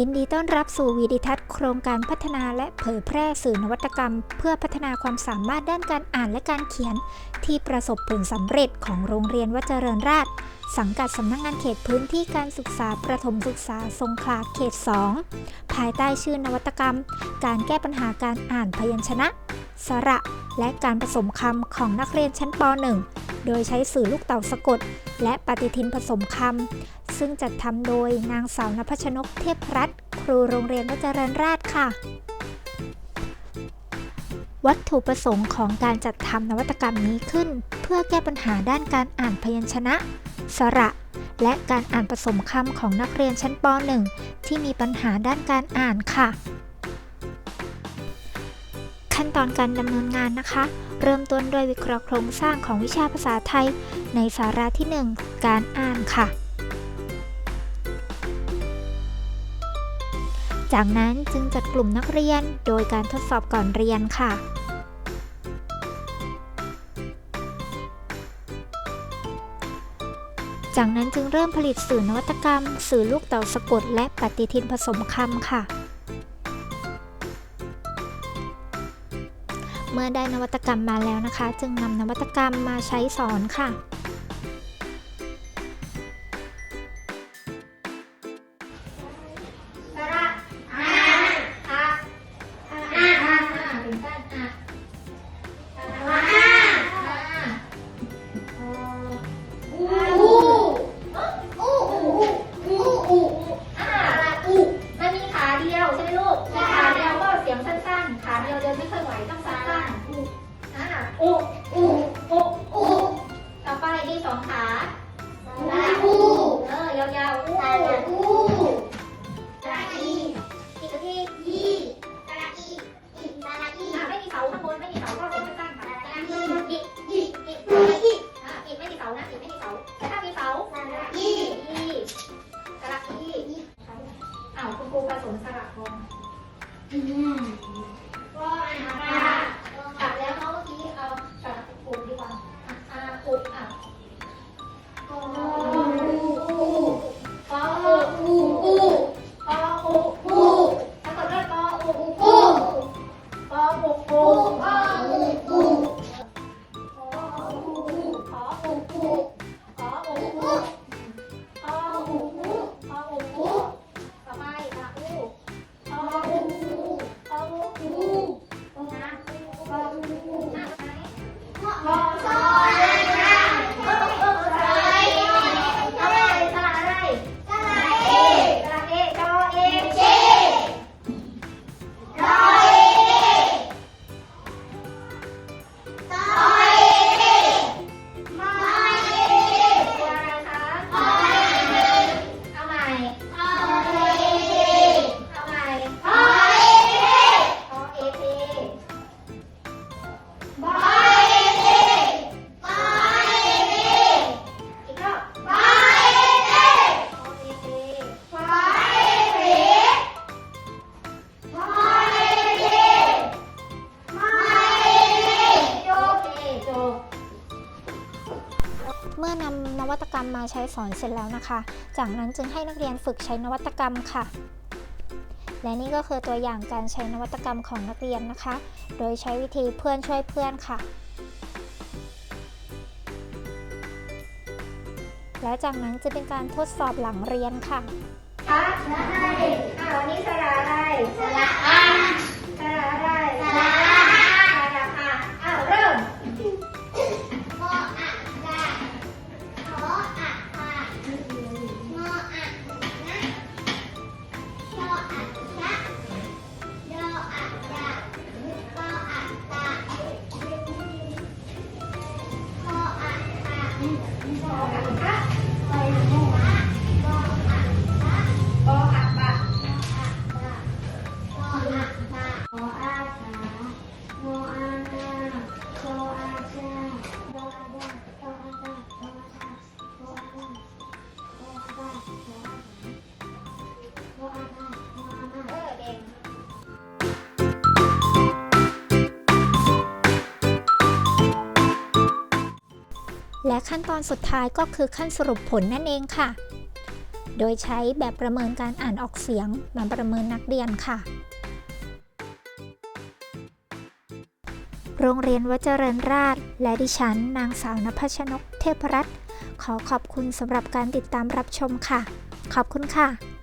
ยินดีต้อนรับสู่วีดิทัศน์โครงการพัฒนาและเผยแพร่สื่อนวัตกรรม เพื่อพัฒนาความสามารถด้านการอ่านและการเขียน ที่ประสบผลสำเร็จของโรงเรียนวัดเจริญราษฎร์สังกัดสำนักงานเขตพื้นที่การศึกษาประถมศึกษาสงขลาเขต 2 ภายใต้ชื่อนวัตกรรม การแก้ปัญหาการอ่านพยัญชนะ สระ และการผสมคำของนักเรียนชั้นป .1 โดยใช้สื่อลูกเต่าสะกด และปฏิทินผสมคำ ซึ่งจัดทำโดยนางสาวนภชนกเทพรัตน์ครูโรงเรียนวัดเจริญราษฎร์ค่ะ วัตถุประสงค์ของการจัดทำนวัตกรรมนี้ขึ้น เพื่อแก้ปัญหาด้านการอ่านพยัญชนะ สระ และการอ่านผสมคำของนักเรียนชั้นป .1 ที่มีปัญหาด้านการอ่านค่ะ ขั้นตอนการดำเนินงานนะคะเริ่มต้นด้วยวิเคราะห์โครงสร้างของวิชาภาษาไทย ในสาระที่ 1 การอ่านค่ะ จากนั้นจึงจัดกลุ่มนักเรียนโดยการทดสอบก่อนเรียนค่ะ จากนั้นจึงเริ่มผลิตสื่อนวัตกรรม สื่อลูกเต่าสะกดและปฏิทินผสมคำค่ะ เมื่อได้นวัตกรรมมาแล้วนะคะ จึงนำนวัตกรรมมาใช้สอนค่ะ อยไหวต้องสั้นๆอูอะอูอูอูอูต่อไปมีสองขาสระอูเออยาวๆอูอูสระอีอีกทีอีสระอีอีสระอีไม่มีเสาข้างบนไม่มีเสาก็ลงสั้นๆค่ะสระอีอีอีอีสระอีอะอีไม่มีเสานะอีไม่มีเสาแต่ถ้ามีเสาสระอีอีสระอีอ้าวคุณครูผสมสระลงก็อ่ Bye. Bye. เมื่อนำนวัตกรรมมาใช้สอนเสร็จแล้วนะคะ จากนั้นจึงให้นักเรียนฝึกใช้นวัตกรรมค่ะ และนี่ก็คือตัวอย่างการใช้นวัตกรรมของนักเรียนนะคะ โดยใช้วิธีเพื่อนช่วยเพื่อนค่ะ และจากนั้นจะเป็นการทดสอบหลังเรียนค่ะอะอะไอวันนี้สระอะไรสระอาสระอะไรสระ และขั้นตอนสุดท้ายก็คือขั้นสรุปผลนั่นเองค่ะ โดยใช้แบบประเมินการอ่านออกเสียงมาประเมินนักเรียนค่ะ โรงเรียนวัดเจริญราษฎร์และดิฉัน นางสาวนภชนกเทพรัตน์ขอขอบคุณสำหรับการติดตามรับชมค่ะ ขอบคุณค่ะ